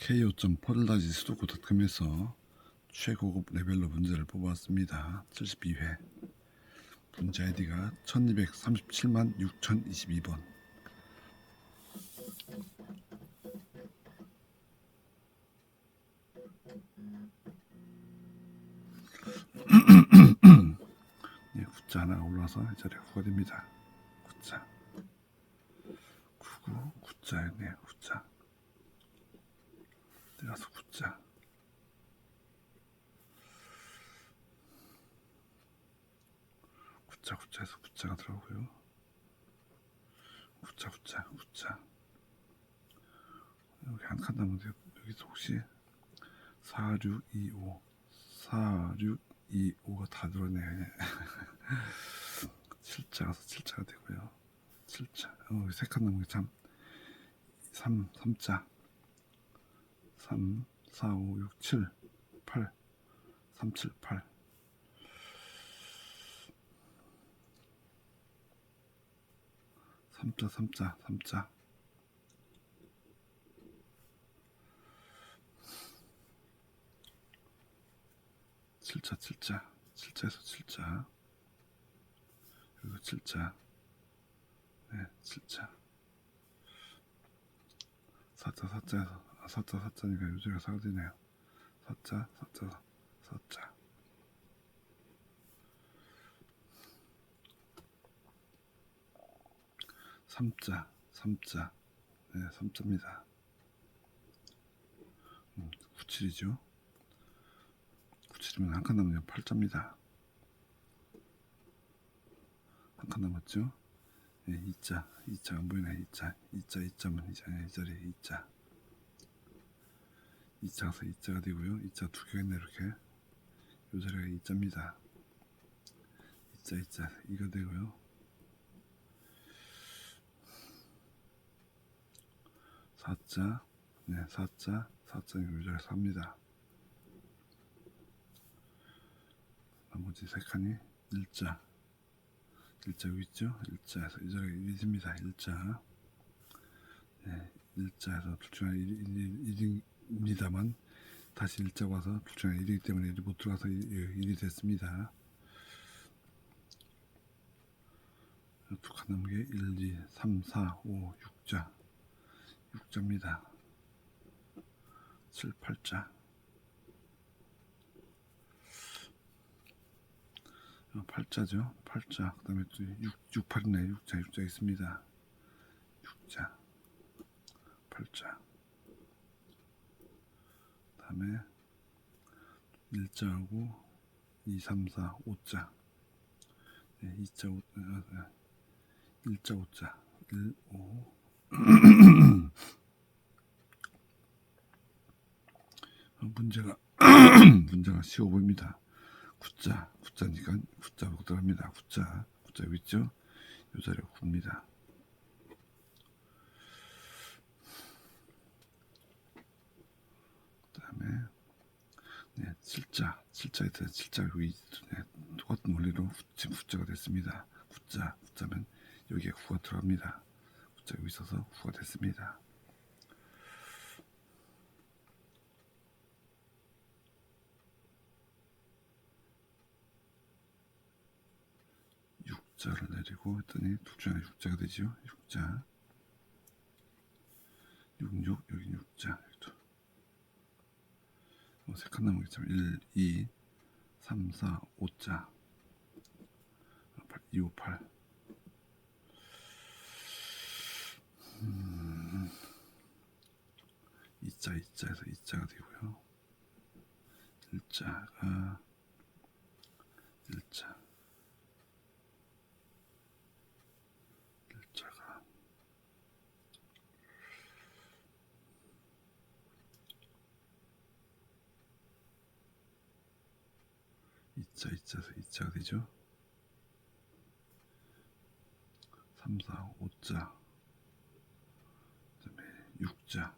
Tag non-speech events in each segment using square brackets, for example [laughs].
ko.포를다지 수도쿠닷컴에서 최고급 레벨로 문제를 뽑았습니다. 72회 문제 아이디가 1237만 6022번 [clears throat] 네, 구자 하나 올라서 이 자리에 구가 됩니다. 구자 구구 구자였네요. 구자 내려서 구자 구자 구자에서 구자가 들어오고요. 구자 구자 여기 한 칸 남은데 여기서 혹시 4625 4625가 다 들어오네. [laughs] 칠자가서 칠자가 되고요. 칠자 어, 세칸 남은 게참 3, 3자 3, 4, 5, 6, 7, 8 3, 7, 8 3자 3자 3자. 칠자칠자칠자에서칠자. 그리고 칠자. 네, 칠자. 사자 사자에서 아, 사가 되네요. 사자 사자 사자 삼자 삼자. 네 삼자입니다. 음, 구칠이죠? 구칠이면 한 칸 남으면 팔자입니다. 한 칸 남았죠? 네, 이자 이자. 안 보이나 이자. 이자 이자면 이자 이 자리에 이자. 이자가서 이자가 되고요. 이자 두 개가 있네 이렇게. 요 자리가 이자입니다. 이자 이자. 이거 되고요 사자. 네 사자. 사자는 요 자리에서 합니다. 나머지 세 칸이 일자. 일자 있죠? 일자에서 이 자리가 일입니다. 일자. 네, 일자에서 둘 중에 일, 일입니다만 다시 일자가 와서 둘 중에 일이기 때문에 일이 못 들어가서 일- 일이 됐습니다. 두칸 남은 게 1, 2, 3, 4, 5, 6자 6자입니다 7, 8자 어, 팔자죠. 팔자. 그 다음에 또 6, 6, 8이네. 6자, 6자 있습니다. 6자. 팔자. 그 다음에 1자하고 2, 3, 4, 5자. 네, 2자, 5, 어, 어, 1자, 5자. 1, 5. 어, 문제가 [clears throat] 문제가 쉬워 보입니다. 구자, 구자니까 구자로 들어갑니다. 구자, 구자 있죠? 요 자리에 굽니다. 그다음에 네, 칠자, 칠자에 대 칠자 여기 네, 똑같은 원리로 지금 구자가 됐습니다. 구자, 구자면 여기에 구가 들어갑니다. 구자 여기 있어서 구가 됐습니다. 육자를 내리고 했더니 둘 중에 육자가 되죠. 육자. 육육 여기 육자. 여기도. 어, 세칸 게 1, 2, 3, 4, 5자. 8, 2, 5, 8. 음, 2자, 2자에서 2자가 되고요. 1자가 1자. 2차, 2차, 2차 되죠. 3, 4, 5자. 그다음에 6자.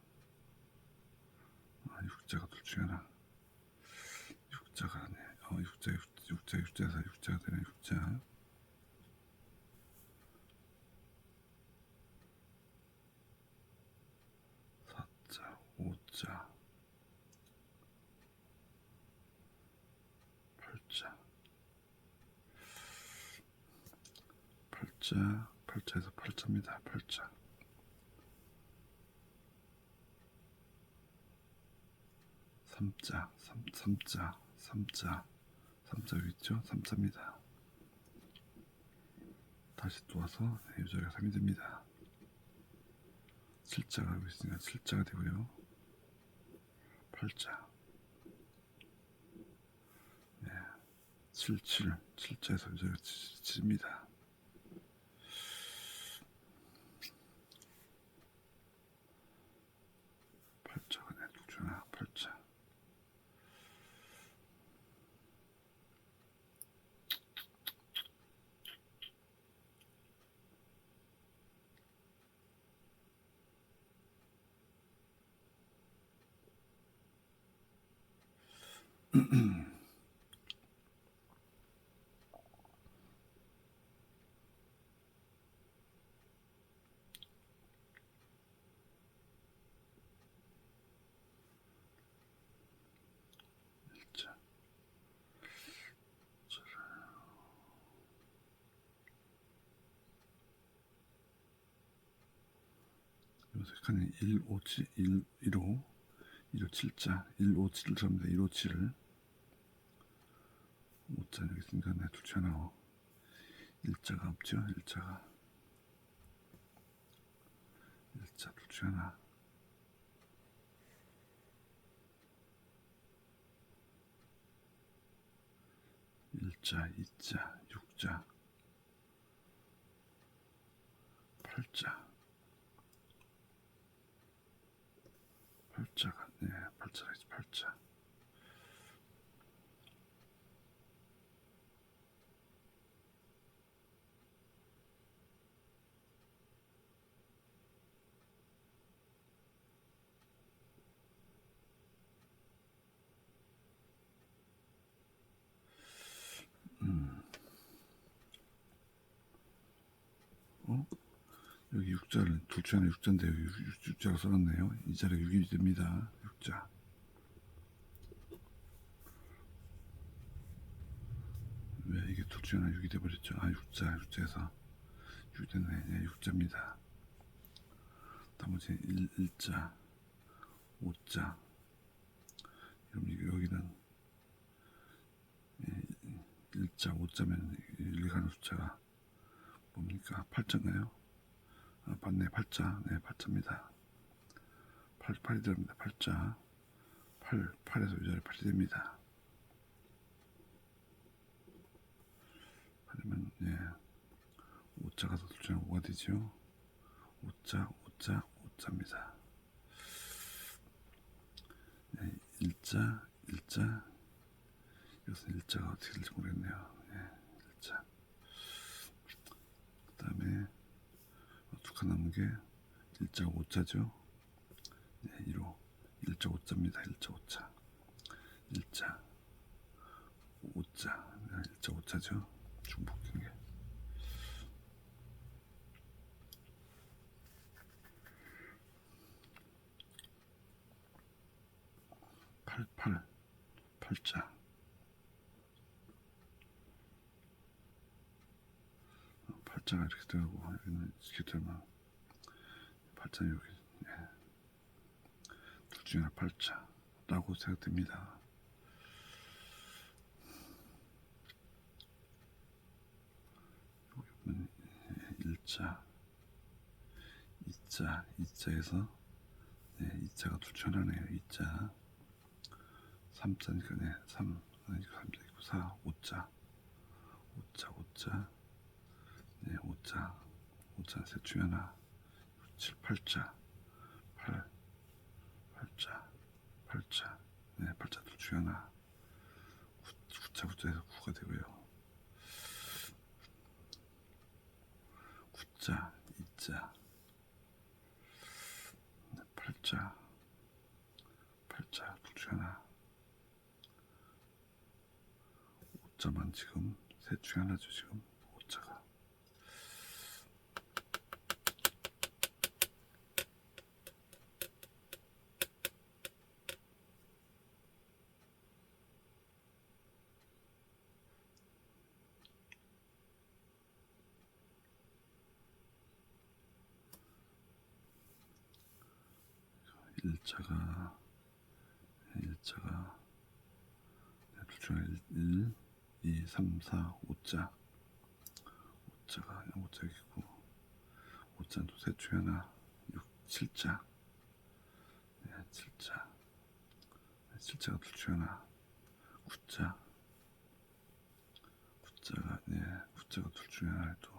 아, 6자가 둘 중에 하나. 6자가 아니 어, 6자, 6자, 6자에서 6자가 되네. 6자. 자, 5자. 팔자, 팔자에서 팔자입니다. 팔자. 삼자, 삼, 삼자, 삼자, 삼자 있죠? 삼자입니다. 다시 또 와서 자리가 3이 됩니다. 칠자가 여기 있으니까 칠자가 되고요. 팔자. 네, 칠칠, 칠자에서 이 자리가 치- 칠입니다. 팔자가 네, tuk주나 팔자. 일자. 요새 칸에 1, 5, 7, 1, 1, 5, 1, 5, 7자, 1, 5, 7을 잡니다. 1, 5, 7을. 5자 여기 있으니까 네, 둘째 하나. 일자가 없죠? 일자가. 일자 둘째 하나. 일자, 이자, 육자, 팔자, 팔자가 네, 팔자가 있지 팔자. 어? 여기 육자를 둘째 하나 육자인데 여기 육- 육- 육자가 써놨네요. 이 자리가 6이 됩니다. 육자. 왜 이게 둘째 하나 6이 돼버렸죠? 아 육자 육자에서 6이 됐네. 네, 육자입니다. 나머지 일, 일자, 오자. 그럼 이게 여기는 예, 일자, 오자면 일가는 숫자가 뭡니까? 팔자인가요? 아, 맞네, 팔자. 네, 팔자입니다. 팔, 팔이 들어갑니다. 팔자. 팔, 팔에서 위자리 팔이 됩니다. 팔이면, 예. 오자가 더 둘째는 오가 되죠. 오자, 오자, 오자입니다. 네, 일자, 일자. 이것은 일자가 어떻게 될지 모르겠네요. 예, 일자. 그 다음에 두칸 남은 게 일자 오자죠. 네, 1호 일자 오자입니다. 일자 오자. 일자 오자. 네, 일자 오자죠. 중복된 게. 팔, 팔, 팔자. 팔자가 이렇게 들어가고 여기는 이렇게 되면 팔자 여기 예. 둘 중에 하나 팔자라고 생각됩니다. 여기 보면 예, 일자, 이자, 이자에서 네, 이자가 둘 중에 하나네요. 이자, 삼자니까 네, 삼, 아니 삼자 있고 사, 오자, 오자, 오자. 네, 오자, 오자 셋 중에 하나, 칠, 팔자, 팔, 팔자, 팔자, 네, 팔자 둘 중에 하나, 구, 구자, 구자에서 구가 되고요. 구자, 이자, 네, 팔자, 팔자 둘 중에 하나, 오자만 지금 셋 중에 하나죠 지금 1차가 1차가. 주중에 1, 2, 3, 4, 5자. 5자가 5자이고. 5자는 또 세축 하나. 6, 7자. 네, 7자. 7자가 둘축 하나. 9자. 9자가 네, 9자가 둘축 하나 또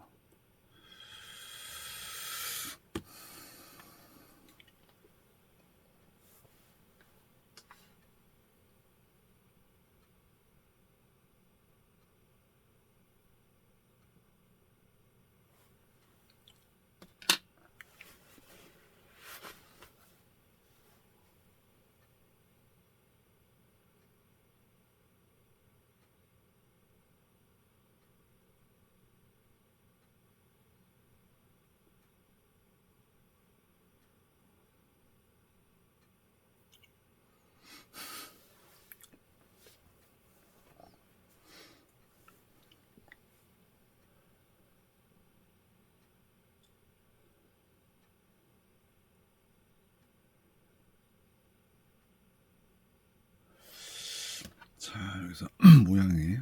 [clears throat] 모양이.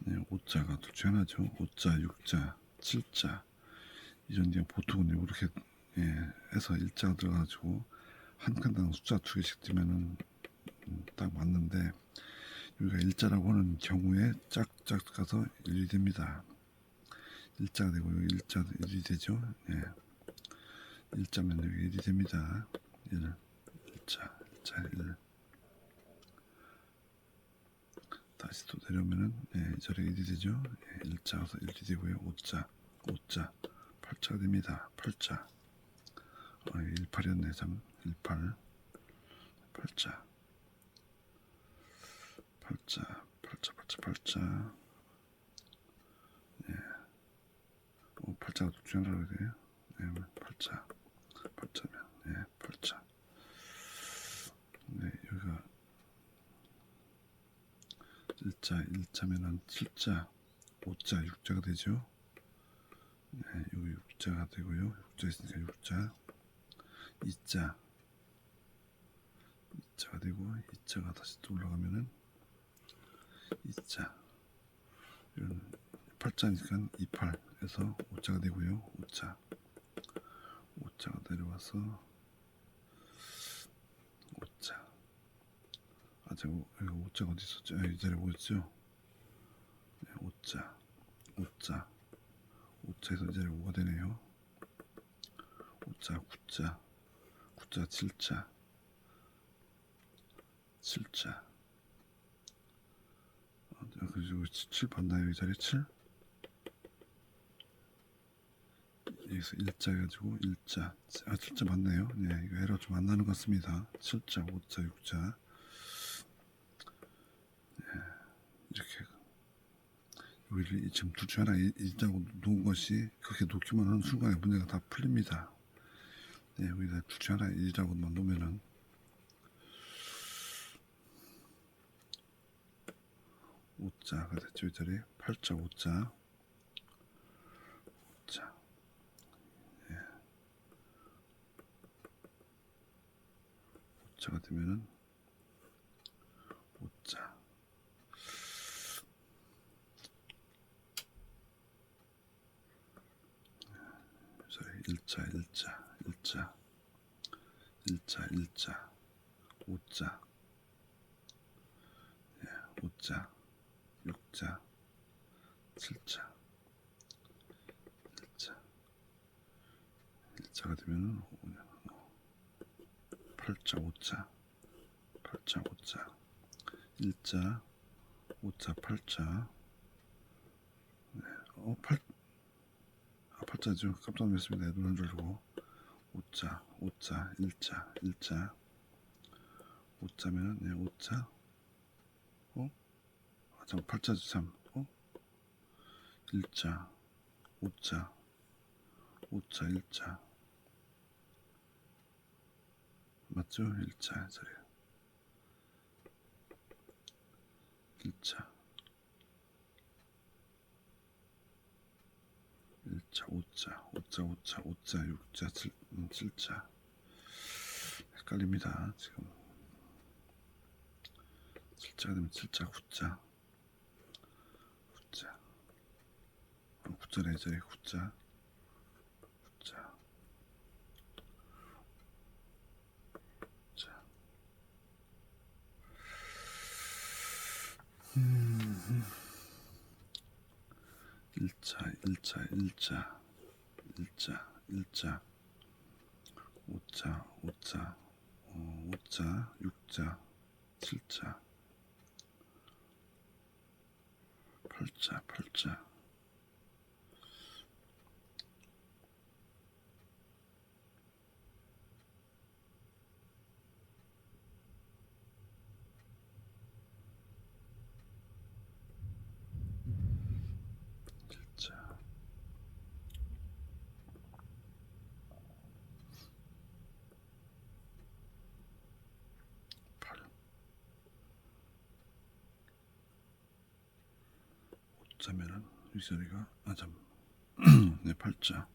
네, 5자가 둘 중에 하나죠. 5자, 6자, 7자. 이런 게 보통은 이렇게 예, 해서 일자가 들어가지고 한 칸당 숫자 두 개씩 뜨면은 음, 딱 맞는데 여기가 일자라고 하는 경우에 짝짝 가서 일이 됩니다. 일자가 되고 여기 일자 일이 되죠? 예. 일자면 여기 일이 됩니다. 일 일자 일자 일 다시 또 내려오면은 예, 1이 되죠. 예, 일자에서 1이 되고요. 5자, 5자, 8자가 됩니다. 8자. 어, 18이었네, 참. 18. 8자. 8자, 8자, 8자, 8자. 예. 어, 8자가 둘 중에 하나라고 돼요. 예, 8자. 8자면, 예, 8자. 네, 여기가 일자 일자면은 7자 5자 6자가 되죠? 네, 여기 6자가 되고요. 6자 있으니까 6자. 2자. 2자가 되고 2자가 다시 또 올라가면은 2자. 이런 8자니까 28에서 5자가 되고요. 5자. 5자가 내려와서 5자 아, 저 여기 오자가 어디 있었죠? 아, 이 자리에 오였죠? 네, 오자, 오자, 오자에서 이 자리에 오가 되네요. 오자, 구자, 구자, 칠자, 칠자. 어, 그리고 칠 봤나요? 이 자리 칠? 여기서 일자 해가지고 일자, 아 칠자 맞네요. 네, 이거 에러 좀 안 나는 것 같습니다. 칠자, 오자, 육자. 이렇게 여기를 지금 하나 있다고 놓은 것이 그렇게 놓기만 하는 순간에 문제가 다 풀립니다. 네, 중에 하나 일이라고만 놓으면은. 오자가 됐죠 이 자리 팔자 오자. 오자. 예. 오자가 되면은 오자 저희 일자 일자 일자. 일자 일자. 오자. 예, 오자. 육자. 칠자. 일자. 일자가 되면은 오- 팔자 오자. 팔자 오자. 일자 오자 팔자. 네, 어, 팔, 아, 팔자죠. 깜짝 놀랐습니다. 눈을 줄고 오자, 오자, 일자, 일자. 오자면은 네, 오자. 어? 아, 잠 팔자죠 참. 어? 일자, 오자, 오자, 일자. 맞죠? 일자 자리. 일자. 일자, 오자, 오자, 오자, 오자, 육자, 칠, 음, 칠자. 헷갈립니다. 지금 7자가 되면 7자, 9자, 9자, 어, 9자네 저기 9자, 9자, 9자. 음, 1자, 1자, 1자, 1자, 1자. 5자, 5자, 어, 5자, 6자, 7자, 8자, 8자. 자, 8 5 자면은 윗소리가 아잠 네 8자.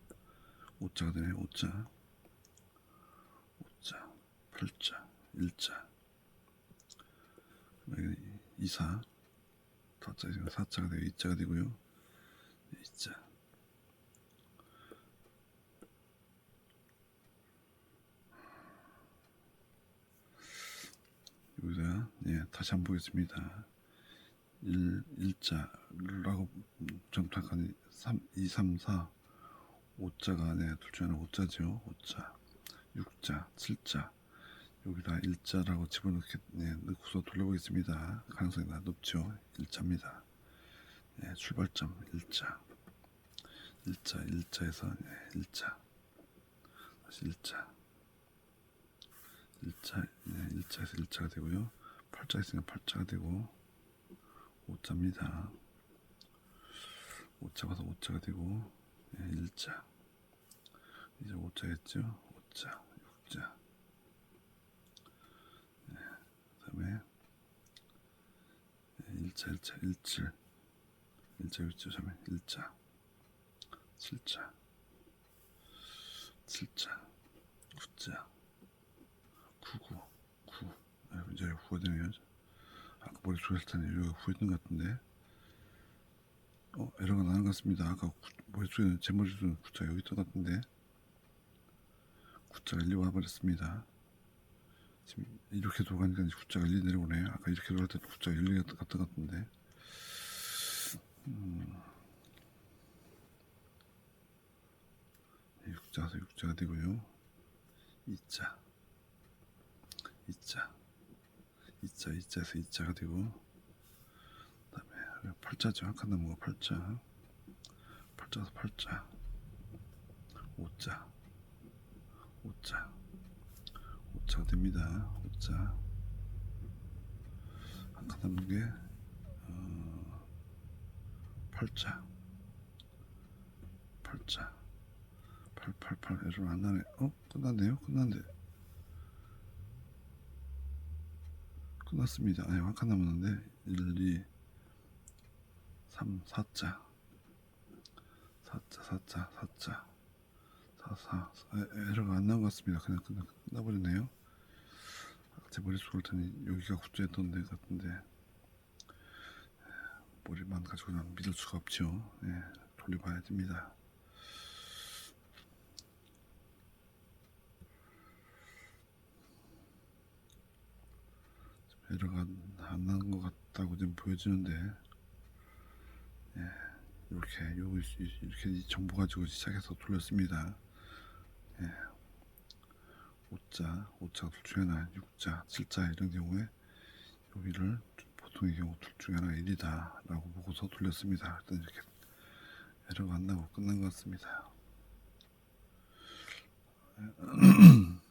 5자가 되네 5자. 5자 8자 1자. 2사. 4자 4자가 되고 2자가 되고요. 2자. 여기다 예, 다시 한번 보겠습니다. 1, 1자라고 점탁하니 3, 2, 3, 4 5자가 네, 둘 중에 하나 5자죠. 5자 6자 7자 여기다 1자라고 집어넣게 네, 넣고서 돌려보겠습니다. 가능성이 다 높죠. 1자입니다. 네, 출발점 1자 1자 1자에서 네, 1자 다시 1자 1자, 네, 1자에서 1자가 되고요. 8자 있으니까 8자가 되고 5자입니다. 5자 가서 5자가 되고 네, 1자 이제 5자였죠. 5자, 6자 네, 그 다음에 네, 1자, 1자, 17 1자, 6자, 자면 1자 7자 7자 9자 99, 9. 아, 이제 후가 되네요. 머리 때는 여기가 후였던 것 같은데. 어, 에러가 나는 것 같습니다. 아까 구, 머릿속에 제 머릿속에 구자가 여기 있던 것 같은데. 구자가 일리 와버렸습니다. 지금 이렇게 돌아가니까 구자가 일리 내려오네요. 아까 이렇게 돌아갈 때도 구자가 일리 갔던 것 같은데. 음. 육자에서 육자가 되고요. 이자. 2자 2자 2자에서 2자가 되고 그 다음에 8자죠. 한 칸 넘은 거 8자. 8자에서 8자. 5자. 5자. 5자가 됩니다. 5자. 한 칸 넘은 게 어, 8자. 8자. 888 에러 안 나네. 어? 끝났네요? 끝났네 끝났습니다. 아니, 한칸 남았는데 1, 2, 3, 4자 4자, 4자, 4자 4, 4 에, 에러가 안 나온 것 같습니다. 그냥 끝나, 끝나버렸네요. 제 머릿속을 테니 여기가 구조했던 데 같은데 머리만 가지고 는 믿을 수가 없죠. 예, 돌려봐야 됩니다. 에러가 안 나는 것 같다고 좀 보여지는데 예, 이렇게 요 이렇게 이 정보 가지고 시작해서 돌렸습니다. 예, 5자, 5자 둘 중에 하나, 6자, 7자 이런 경우에 여기를 보통의 경우 둘 중에 하나가 1이다 라고 보고서 돌렸습니다. 일단 이렇게 에러가 안 나고 끝난 것 같습니다. [clears throat] [clears throat]